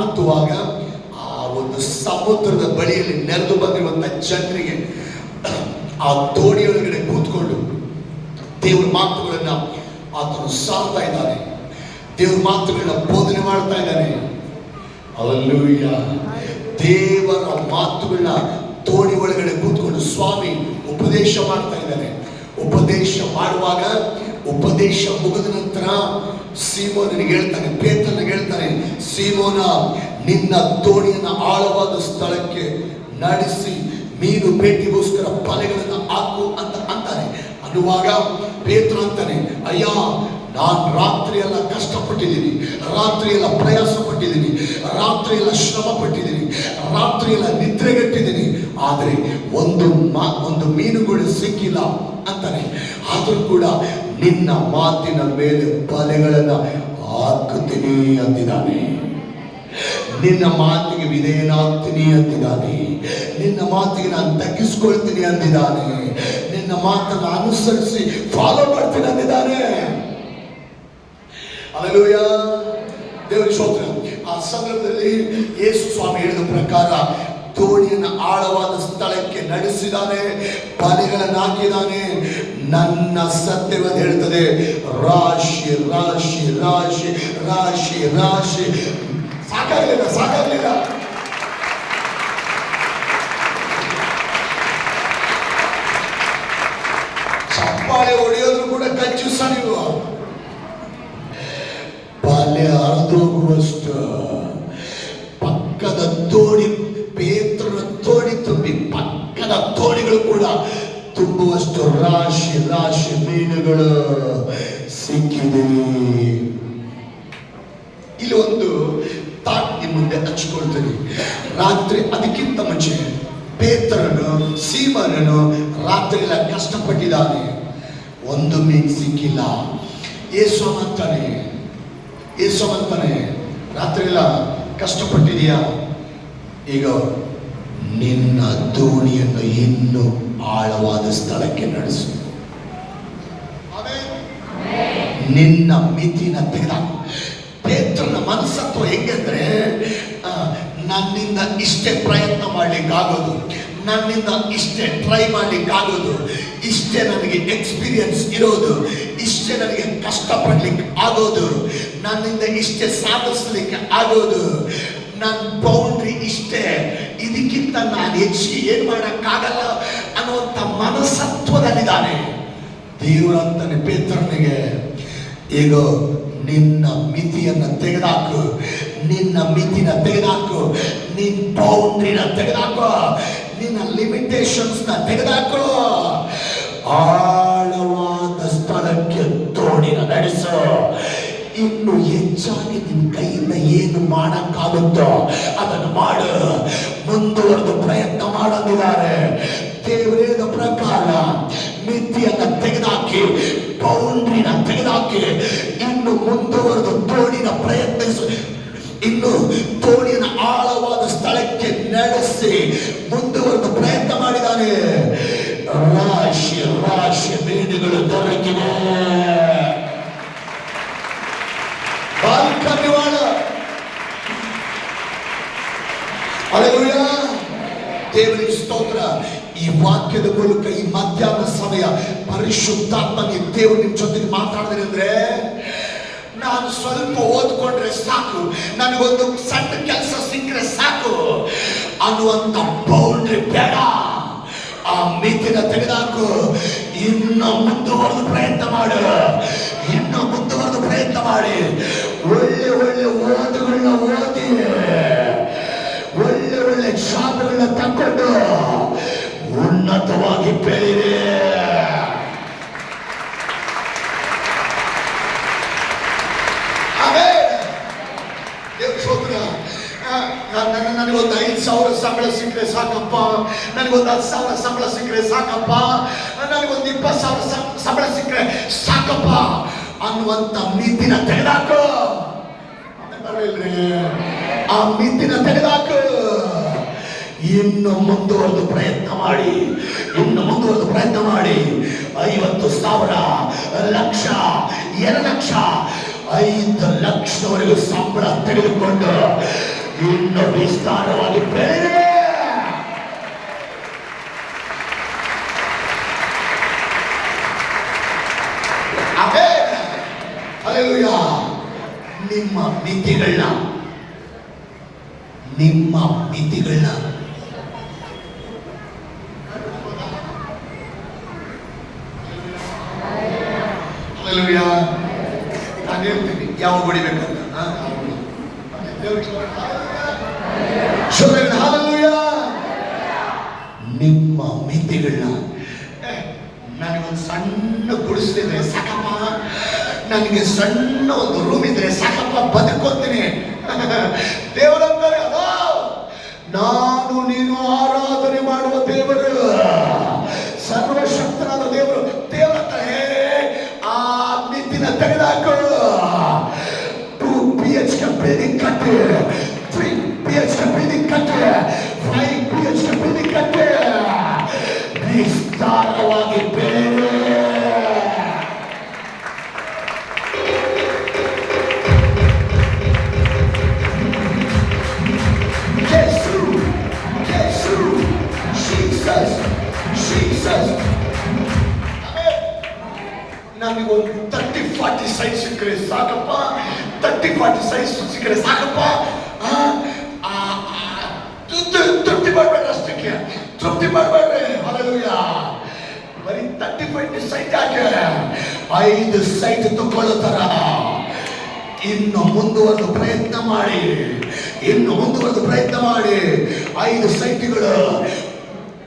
ಹತ್ತುವಾಗ ಆ ಒಂದು ಸಮುದ್ರದ ಬಳಿಯಲ್ಲಿ ನೆರೆದು ಬಂದಿರುವಂತ ಜನರಿಗೆ ಆ ದೋಣಿಯೊಳಗಡೆ ಕೂತ್ಕೊಂಡು ದೇವ್ರ ಮಾತುಗಳನ್ನ ಆತನು ಸಾರ್ತಾ ಇದ್ದಾನೆ. ದೇವ್ರ ಮಾತುಗಳನ್ನ ಬೋಧನೆ ಮಾಡ್ತಾ ಇದ್ದಾನೆ. ಅಲ್ಲೂಯ್ಯ. ದೇವರ ಮಾತುಗಳನ್ನ ತೋಣಿ ಒಳಗಡೆ ಕೂತ್ಕೊಂಡು ಸ್ವಾಮಿ ಉಪದೇಶ ಮಾಡ್ತಾ ಇದ್ದಾನೆ. ಉಪದೇಶ ಮಾಡುವಾಗ ಉಪದೇಶ ಮುಗಿದ ನಂತರ ಸೀಮೋನಿಗೆ ಹೇಳ್ತಾನೆ ಪೇತ್ರನಿಗೆ ಹೇಳ್ತಾನೆ, ಸೀಮೋನ, ನಿನ್ನ ದೋಣಿಯನ್ನು ಆಳವಾದ ಸ್ಥಳಕ್ಕೆ ನಡೆಸಿ ಮೀನು ಭೇಟಿಗೋಸ್ಕರ ಬಲೆಗಳನ್ನು ಹಾಕು ಅಂತ ಅಂತಾನೆ. ಅನ್ನುವಾಗ ಪೇತ್ರ ಅಂತಾನೆ, ಅಯ್ಯ, ನಾನು ರಾತ್ರಿ ಎಲ್ಲ ಕಷ್ಟಪಟ್ಟಿದ್ದೀನಿ ರಾತ್ರಿ ಎಲ್ಲ ಪ್ರಯಾಸ ಪಟ್ಟಿದ್ದೀನಿ ರಾತ್ರಿ ಎಲ್ಲ ಶ್ರಮ ಪಟ್ಟಿದ್ದೀನಿ ರಾತ್ರಿ ಎಲ್ಲ ನಿದ್ರೆಗಟ್ಟಿದ್ದೀನಿ, ಆದರೆ ಒಂದು ಮಾ, ಒಂದು ಮೀನುಗಳು ಸಿಕ್ಕಿಲ್ಲ ಅಂತಾನೆ. ಆದರೂ ಕೂಡ ನಿನ್ನ ಮಾತಿನ ಮೇಲೆ ಬಲೆಗಳನ್ನು ಹಾಕುತ್ತೀನಿ ಅಂದಿದ್ದಾನೆ. ನಿನ್ನ ಮಾತಿಗೆ ವಿಧೇಯನಾಗ್ತೀನಿ ಅಂದಿದ್ದಾನೆ. ನಿನ್ನ ಮಾತಿಗೆ ನಾನು ತಗ್ಗಿಸ್ಕೊಳ್ತೀನಿ ಅಂದಿದ್ದಾನೆ. ನಿನ್ನ ಮಾತನ್ನು ಅನುಸರಿಸಿ ಫಾಲೋ ಮಾಡ್ತೀನಿ ಅಂದಿದ್ದಾನೆ. ದೇವರ ಶೋತ್ರ ಆ ಸಂದರ್ಭದಲ್ಲಿ ಯೇಸು ಸ್ವಾಮಿ ಹೇಳಿದ ಪ್ರಕಾರ ದೋಣಿಯನ್ನು ಆಳವಾದ ಸ್ಥಳಕ್ಕೆ ನಡೆಸಿದಾನೆ ಬಲೆಗಳನ್ನು ಹಾಕಿದಾನೆ ನನ್ನ ಸತ್ಯವನ್ನು ಹೇಳ್ತದೆ. ರಾಶಿ ರಾಶಿ ರಾಶಿ ರಾಶಿ ರಾಶಿ. ಸಾಕಾಗಲಿಲ್ಲ ಸಾಕಾಗಲಿಲ್ಲ. ಚಪ್ಪಾಳೆ ಹೊಡೆಯೋದ್ರು ಕೂಡ ಕಚ್ಚು ನೀವು ಬಾಲ್ಯ ಅರ್ಧೋಗುವಷ್ಟು. ಪಕ್ಕದ ತೋಡಿ ಪೇತ್ರ ತೋಡಿ ತುಂಬಿ, ಪಕ್ಕದ ತೋಡಿಗಳು ಕೂಡ ತುಂಬುವಷ್ಟು ರಾಶಿ ರಾಶಿ ಮೀನುಗಳು ಸಿಕ್ಕಿದೆ. ಇಲ್ಲಿ ಒಂದು ತಾಟ್ ಮುಂದೆ ಹಚ್ಕೊಳ್ತೀನಿ. ರಾತ್ರಿ ಅದಕ್ಕಿಂತ ಮುಂಚೆ ಪೇತ್ರನು, ಸೀಮನನು ರಾತ್ರಿ ಎಲ್ಲ ಕಷ್ಟಪಟ್ಟಿದ್ದಾನೆ. ಒಂದು ಮೀನು ಸಿಕ್ಕಿಲ್ಲ. ಯೇಸು ಅಂತಾನೆ. ಅಂತಾನೆ. ರಾತ್ರಿ ಎಲ್ಲ ಕಷ್ಟಪಟ್ಟಿದೀಯಾ ಈಗ ನಿನ್ನ ದೋಣಿಯನ್ನು ಇನ್ನೂ ಆಳವಾದ ಸ್ಥಳಕ್ಕೆ ನಡೆಸು. ನಿನ್ನ ಮಿತಿನ ತೆಗೆದಾಕು ಪೇತ್ರನ ಮನಸ್ಸತ್ವ ಹೆಂಗಂದ್ರೆ ನನ್ನಿಂದ ಇಷ್ಟೇ ಪ್ರಯತ್ನ ಮಾಡ್ಲಿಕ್ಕಾಗೋದು. ನನ್ನಿಂದ ಇಷ್ಟೇ ಟ್ರೈ ಮಾಡ್ಲಿಕ್ಕಾಗೋದು. ಇಷ್ಟೇ ನನಗೆ ಎಕ್ಸ್ಪೀರಿಯನ್ಸ್ ಇರೋದು. ಇಷ್ಟೇ ನನಗೆ ಕಷ್ಟಪಡ್ಲಿಕ್ಕೆ ಆಗೋದು. ನನ್ನಿಂದ ಇಷ್ಟೇ ಸಾಧಿಸ್ಲಿಕ್ಕೆ ಆಗೋದು. ನನ್ನ ಬೌಂಡ್ರಿ ಇಷ್ಟೇ. ಇದಕ್ಕಿಂತ ನಾನು ಹೆಚ್ಚಿಗೆ ಏನು ಮಾಡಕ್ಕಾಗಲ್ಲ ಅನ್ನುವಂಥ ಮನಸತ್ವದಲ್ಲಿದ್ದಾನೆ. ದೇವರಂತನೇ ಪೇತ್ರನಿಗೆ ಈಗ ನಿನ್ನ ಮಿತಿಯನ್ನ ತೆಗೆದಾಕು, ನಿನ್ನ ಮಿತಿನ ತೆಗೆದಾಕು, ನಿನ್ನ ಬೌಂಡ್ರಿನ ತೆಗೆದಾಕು, ನಿನ್ನ ಲಿಮಿಟೇಷನ್ಸ್ನ ತೆಗೆದಾಕು. ಆಳವಾದ ಸ್ಥಳಕ್ಕೆ ತೋಡಿನ ನಡೆಸು. ಇನ್ನು ಹೆಚ್ಚಾಗಿ ನಿನ್ನ ಕೈಯಿಂದ ಏನು ಮಾಡಕ್ಕಾಗುತ್ತೋ ಅದನ್ನು ಮಾಡು. ಮುಂದುವರೆದು ಪ್ರಯತ್ನ ಮಾಡದಿದ್ದಾರೆ ದೇವರೇದ ಪ್ರಕಾರ ಮಿತಿಯನ್ನ ತೆಗೆದಾಕಿ ಬೌಂಡ್ರಿನ ತೆಗೆದಾಕಿ ಇನ್ನು ಮುಂದುವರೆದು ತೋಡಿನ ಪ್ರಯತ್ನಿಸು ಇನ್ನು ತೋಡಿನ ಆಳವಾದ ಸ್ಥಳಕ್ಕೆ ನಡೆಸಿ ಮುಂದುವರೆದು ಪ್ರಯತ್ನ ಮಾಡಿದ್ದಾನೆ ರಾಶಿ ರಾಶಿ ಮೀನುಗಳು ದೊರಕಿದೆ ಬಾಲ್ಕನ್ಯವಾಳ ಅಲೆಲೂಯ ದೇವರಿಗೆ ಸ್ತೋತ್ರ. ಈ ವಾಕ್ಯದ ಮೂಲಕ ಈ ಮಧ್ಯಾಹ್ನ ಸಮಯ ಪರಿಶುದ್ಧಾತ್ಮನಿ ದೇವರು ನಿಮ್ ಜೊತೆಗೆ ಮಾತಾಡಿದ್ರೆ ಅಂದ್ರೆ, ನಾನು ಸ್ವಲ್ಪ ಓದ್ಕೊಂಡ್ರೆ ಸಾಕು. ನನಗೊಂದು ಸಣ್ಣ ಕೆಲಸ ಸಿಕ್ಕರೆ ಸಾಕು. ಅನ್ನುವಂತ ಬೌಂಡ್ರಿ ಬೇಡ. ಆ ಮಿತಿನ ತೆಗೆದಾಕು. ಇನ್ನು ಮುಂದುವರೆದು ಪ್ರಯತ್ನ ಮಾಡು. ಇನ್ನು ಮುಂದುವರೆದು ಪ್ರಯತ್ನ ಮಾಡಿ. ಒಳ್ಳೆ ಒಳ್ಳೆ ಓದುಗಳನ್ನ ಓದಿ. ಒಳ್ಳೆ ಶಾಪಗಳನ್ನ ತಕ್ಕೊಂಡು ಉನ್ನತವಾಗಿ ಬೆಳೆಯಿರಿ. ನನಗೊಂದು ಐದು ಸಾವಿರ ಸಂಬಳ ಸಿಕ್ಕರೆ ಸಾಕಪ್ಪ. ನನಗೊಂದು ಹತ್ತು ಸಾವಿರ ಸಂಬಳ ಸಿಕ್ಕರೆ ಸಾಕಪ್ಪ. ನನಗೊಂದು ಇಪ್ಪತ್ತು ಸಾವಿರ ಸಂಬಳ ಸಿಕ್ಕರೆ ಸಾಕಪ್ಪ ಅನ್ನುವಂತ ಮಿತಿನ ತೆಗೆದಾಕು. ಆ ಮಿತಿನ ತೆಗೆದಾಕು. ಇನ್ನು ಮುಂದುವರೆದು ಪ್ರಯತ್ನ ಮಾಡಿ, ಇನ್ನು ಮುಂದುವರೆದು ಪ್ರಯತ್ನ ಮಾಡಿ ಐವತ್ತು ಸಾವಿರ, ಲಕ್ಷ, ಎರಡು ಲಕ್ಷ, ಐದು ಲಕ್ಷದವರೆಗೂ ಸಂಬಳ ತೆಗೆದುಕೊಂಡು ಇನ್ನು ವಿಸ್ತಾರವಾಗಿ ಪ್ರೇರಣೆ. ನಿಮ್ಮ ಮಿತಿಗಳನ್ನ ನಿಮ್ಮ ಮಿತಿಗಳನ್ನ ನಾನು ಹೇಳ್ತೀನಿ, ಯಾವ ಹೊಡಿಬೇಕಂತ. ನಿಮ್ಮ ಮಿತಿಗಳನ್ನ ನನಗೊಂದು ಸಣ್ಣ ಗುಡಿಸಿದ್ರೆ ಸಾಕಪ್ಪ, ನನಗೆ ಸಣ್ಣ ಒಂದು ರೂಮ್ ಇದ್ರೆ ಸಾಕಪ್ಪ ಬದುಕೋತೀನಿ ದೇವರಂತಾರೆ ನಾನು ನೀನು ಆರಾಧನೆ ಮಾಡುವ ದೇವರು. ಜೀಸಸ್ ನಮಗೊಂದು ತರ್ಟಿ ಫಾರ್ಟಿ ಸೈಜ್ ಸಿಕ್ಕರೆ ಸಾಕಪ್ಪ ತರ್ಟಿ ಫಾರ್ಟಿ ಸೈಜ್ ಸಿಕ್ಕರೆ ಸಾಕಪ್ಪ ತೃಪ್ತಿ ಮಾಡಬೇಡ ಅಷ್ಟಕ್ಕೆ ತೃಪ್ತಿ ಮಾಡಬೇಡ್ರಿ ಅಲ್ಲೂಯ್ಯ ಬರೀ ತರ್ಟಿ ಫೈವ್ ಸೈಟ್ ಹಾಕಿ ಐದು ಸೈಟ್ ತಗೊಳ್ಳೋ ತರ ಇನ್ನು ಮುಂದುವರೆದು ಪ್ರಯತ್ನ ಮಾಡಿ ಇನ್ನು ಮುಂದುವರೆದು ಪ್ರಯತ್ನ ಮಾಡಿ ಐದು ಸೈಟ್ಗಳು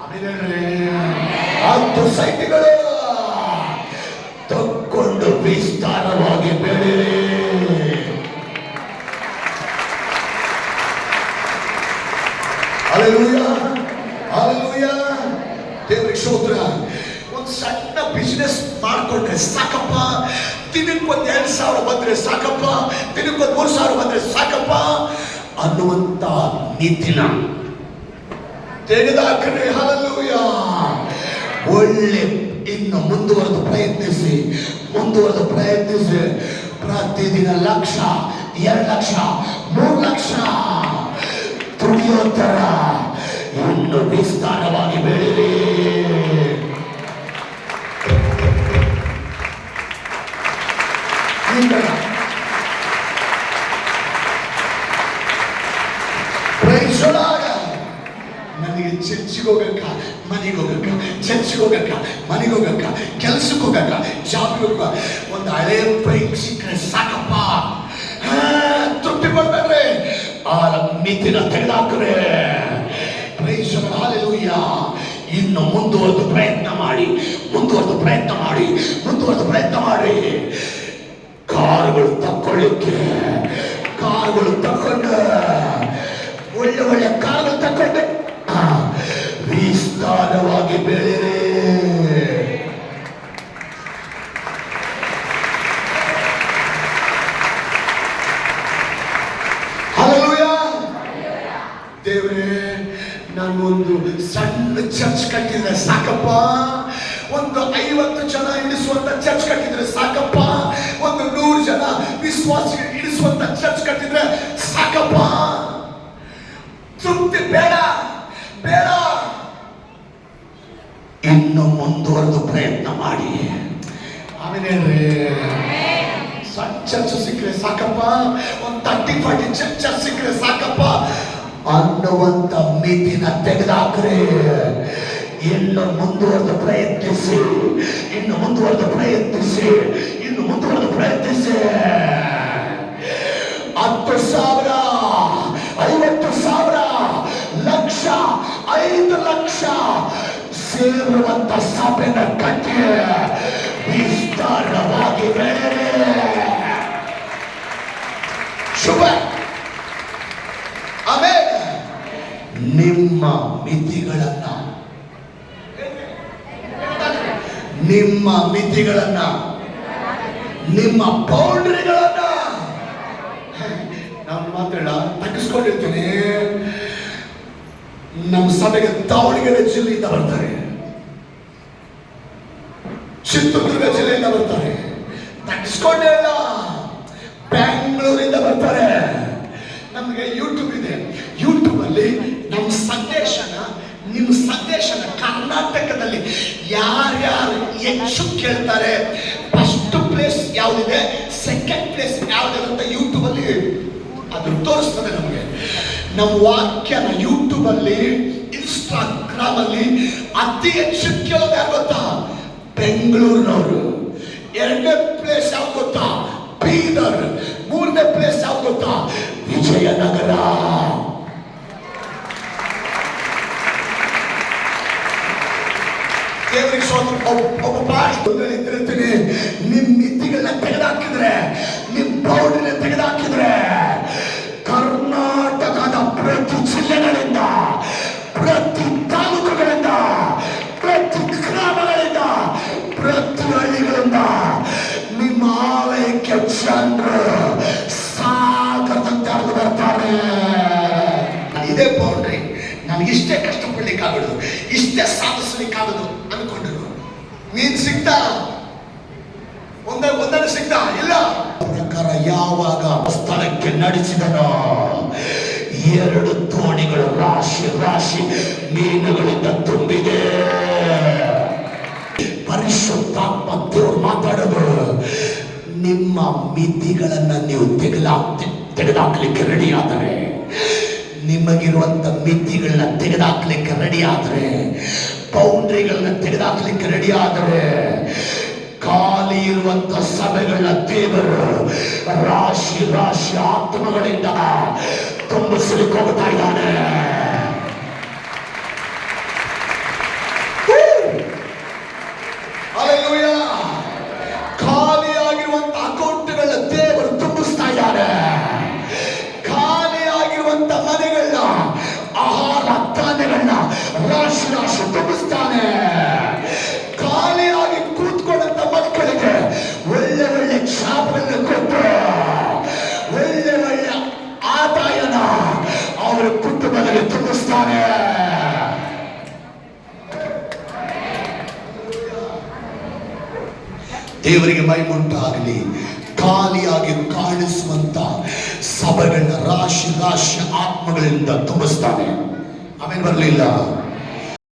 ಆಮೇಲೆ ಹತ್ತು ಸೈಟ್ಗಳು. ತಕ್ಕೊಂಡು ವಿಸ್ತಾರವಾಗಿ ಬೆಳೆಯಿರಿ. ಅಲೆಲೂಯ ಅಲೆಲೂಯ ದೇವರಿಗೆ ಸ್ತೋತ್ರ. ಒಂದು ಸಣ್ಣ ಬಿಸ್ನೆಸ್ ಮಾಡ್ಕೊಂಡ್ರೆ ಸಾಕಪ್ಪ. ದಿನಕ್ಕೊಂದು ಎರಡು ಸಾವಿರ ಬಂದ್ರೆ ಸಾಕಪ್ಪ. ದಿನಕ್ಕೊಂದು ಮೂರು ಸಾವಿರ ಬಂದ್ರೆ ಸಾಕಪ್ಪ. ಅನ್ನುವಂತ ನಿತಿನ ತೆಗೆದಾಕ್ರೆ ಹಲಲೂಯ ಒಳ್ಳೆ ಇನ್ನು ಮುಂದುವರೆದು ಪ್ರಯತ್ನಿಸಿ ಮುಂದುವರೆದು ಪ್ರಯತ್ನಿಸಿ. ಪ್ರತಿದಿನ ಲಕ್ಷ, ಎರಡು ಲಕ್ಷ, ಮೂರು ಲಕ್ಷ. ತುಳಿಯೋತ್ತರ ತರ ಇನ್ನು ವಿಸ್ತಾರವಾಗಿ ಬೆಳೆಯಿರಿ. ನನಗೆ ಚರ್ಚಿಗೆ ಹೋಗಕ್ಕ ಮನೆಗೆ ಹೋಗಕ್ಕ ಚರ್ಚಿಗೆ ಹೋಗಕ್ಕ ಮನೆಗೆ ಹೋಗಕ್ಕ ಕೆಲ್ಸಕ್ಕೆ ಹೋಗಕ್ಕ ಜಾಬ್ಗೆ ಹೋಗ ಒಂದು ಹಳೆ ಬೈಕ್ ಸಿಕ್ಕರೆ ಸಾಕಪ್ಪ ಆ, ತೃಪ್ತಿ ಪಡ್ಬೇಡ್ರಿ ಆ ಮಿತಿನ ತೆಗೆದಾಕ್ರೆ ಹಾಲೆಲೂಯ್ಯ ಇನ್ನು ಮುಂದುವರೆದು ಪ್ರಯತ್ನ ಮಾಡಿ ಮುಂದುವರೆದು ಪ್ರಯತ್ನ ಮಾಡಿ ಮುಂದುವರೆದು ಪ್ರಯತ್ನ ಮಾಡಿ ಕಾರುಗಳು ತಕ್ಕೊಳ್ಳಿಕ್ಕೆ ಕಾರುಗಳು ತಕ್ಕೊಂಡು ವಿಶ್ವಾಸಿಗಳು ಇಳಿಸುವಂತ ಚರ್ಚ್ ಕಟ್ಟಿದ್ರೆ ಸಾಕಪ್ಪ. ತೃಪ್ತಿ ಬೇಡ ಬೇಡ. ಇನ್ನು ಮುಂದುವರೆದು ಪ್ರಯತ್ನ ಮಾಡಿ. ಆಮೇಲೆ ಚರ್ಚ್ ಸಿಕ್ಕರೆ ಸಾಕಪ್ಪ. ಒಂದ್ ತರ್ಟಿ ಫಾರ್ಟಿ ಚರ್ಚ್ ಸಿಕ್ಕರೆ ಸಾಕಪ್ಪ. ಅನ್ನುವಂತ ಮಿತಿನ ತೆಗೆದಾಕ್ರೆ. ಇನ್ನು ಮುಂದುವರೆದು ಪ್ರಯತ್ನಿಸಿ. ಇನ್ನು ಮುಂದುವರೆದು ಪ್ರಯತ್ನಿಸಿ. ಇನ್ನು ಮುಂದುವರೆದು ಪ್ರಯತ್ನಿಸಿ. ಹತ್ತು ಸಾವಿರ, ಐವತ್ತು ಸಾವಿರ, ಲಕ್ಷ, ಐದು ಲಕ್ಷ ಸೇರುವಂತ ಸಭೆನ ಕಟ್ಟಿ ವಿಸ್ತಾರವಾಗಿದೆ. ಶುಭ. ಆಮೇಲೆ ನಿಮ್ಮ ಮಿತಿಗಳನ್ನ ನಿಮ್ಮ ಮಿತಿಗಳನ್ನ, ನಿಮ್ಮ ಬೌಂಡ್ರಿಗಳನ್ನ ನಾನು ಮಾತಾಡ ತಗ್ಗಿಸ್ಕೊಂಡಿರ್ತೀನಿ ನಮ್ಮ ಸಭೆಗೆ ದಾವಣಗೆರೆ ಜಿಲ್ಲೆಯಿಂದ ಬರ್ತಾರೆ. ಚಿತ್ರದುರ್ಗ ಜಿಲ್ಲೆಯಿಂದ ಬರ್ತಾರೆ. ತಗ್ಸ್ಕೊಂಡೇ ಇಲ್ಲ ಬ್ಯಾಂಗ್ಳೂರಿಂದ ಬರ್ತಾರೆ. ನಮ್ಗೆ ಯೂಟ್ಯೂಬ್ ಇದೆ. ಯೂಟ್ಯೂಬ್ ಅಲ್ಲಿ ನಮ್ಮ ಸಂದೇಶನ, ನಿಮ್ಮ ಸಂದೇಶನ ಕರ್ನಾಟಕದಲ್ಲಿ ಯಾರ್ಯಾರು ಹೆಚ್ಚು ಕೇಳ್ತಾರೆ ಫಸ್ಟ್ ಪ್ಲೇಸ್ ಯಾವ್ದಿದೆ ಸೆಕೆಂಡ್ ಪ್ಲೇಸ್ ಯಾವ್ದಿದೆ ಅಂತ ಯೂಟ್ಯೂಬ್ ಅಲ್ಲಿ ಅದು ತೋರಿಸ್ತದೆ ನಮ್ಮ ವಾಕ್ಯನ ಯೂಟ್ಯೂಬ್ ಅಲ್ಲಿ ಇನ್ಸ್ಟಾಗ್ರಾಮ್ ಅಲ್ಲಿ ಅತಿ ಹೆಚ್ಚು ಕೇಳೋದು ಗೊತ್ತಾ? ಬೆಂಗಳೂರಿನವರು. ಎರಡನೇ ಪ್ಲೇಸ್ ಯಾವ ಗೊತ್ತಾ? ಬೀದರ್. ಮೂರನೇ ಪ್ಲೇಸ್ ಯಾವ ಗೊತ್ತಾ? ವಿಜಯನಗರ. ದೇವರಿಗೆ ಸೋತ್ರ ಒಬ್ಬ ಒಬ್ಬ ಬಾಯಿ ತಿರುತ್ತೀನಿ ನಿಮ್ ಮಿತಿಗಳನ್ನ ತೆಗೆದಾಕಿದ್ರೆ, ನಿಮ್ ಬೌಂಡ್ರಿನ ತೆಗೆದಾಕಿದ್ರೆ. ಕಷ್ಟಪಡ್ಲಿಕ್ಕಾಗೋದು ಇಷ್ಟೇ ಸಾಧಿಸ್ಲಿಕ್ಕಾಗದು ಅನ್ಕೊಂಡ್ರು ನೀನ್ ಸಿಗ್ತಾ ಒಂದ ಒಂದನ್ನು ಸಿಗ್ತಾ ಇಲ್ಲ. ಪ್ರಕಾರ ಯಾವಾಗ ಸ್ಥಳಕ್ಕೆ ನಡೆಸಿದನೋ? ಎರಡು ದೋಣಿಗಳು ರಾಶಿ ರಾಶಿ ಮೀನುಗಳಿಂದ ತುಂಬಿದೆ. ಪರಿಶುದ್ಧಾತ್ಮ ದೇವ್ರು ಮಾತಾಡೋದು. ನಿಮ್ಮ ಮಿತಿಗಳನ್ನ ನೀವು ತೆಗೆದಾಕ್ತಿ ತೆಗೆದಾಕ್ಲಿಕ್ಕೆ ರೆಡಿ ಆದರೆ ನಿಮಗಿರುವಂತ ಮಿತಿಗಳನ್ನ ತೆಗೆದಾಕ್ಲಿಕ್ಕೆ ರೆಡಿ ಆದರೆ ಬೌಂಡ್ರಿಗಳನ್ನ ತೆಗೆದಾಕ್ಲಿಕ್ಕೆ ರೆಡಿ ಆದರೆ, ಖಾಲಿ ಇರುವಂತ ಸಭೆಗಳನ್ನ ದೇವರು ರಾಶಿ ರಾಶಿ ಆತ್ಮಗಳಿಂದ ತುಂಬಿಸಲಿಕ್ಕೆ ಹೋಗ್ತಾ ಇದ್ದಾನೆ. ದೇವರಿಗೆ ಮೈಮುಂಟಾಗಲಿ ಖಾಲಿಯಾಗಿ ಕಾಣಿಸುವಂತ ಸಭೆಗಳನ್ನ ರಾಶಿ ರಾಶಿ ಆತ್ಮಗಳಿಂದ ತುಂಬಿಸ್ತಾನೆ. ಆಮೇಲೆ ಬರಲಿಲ್ಲ.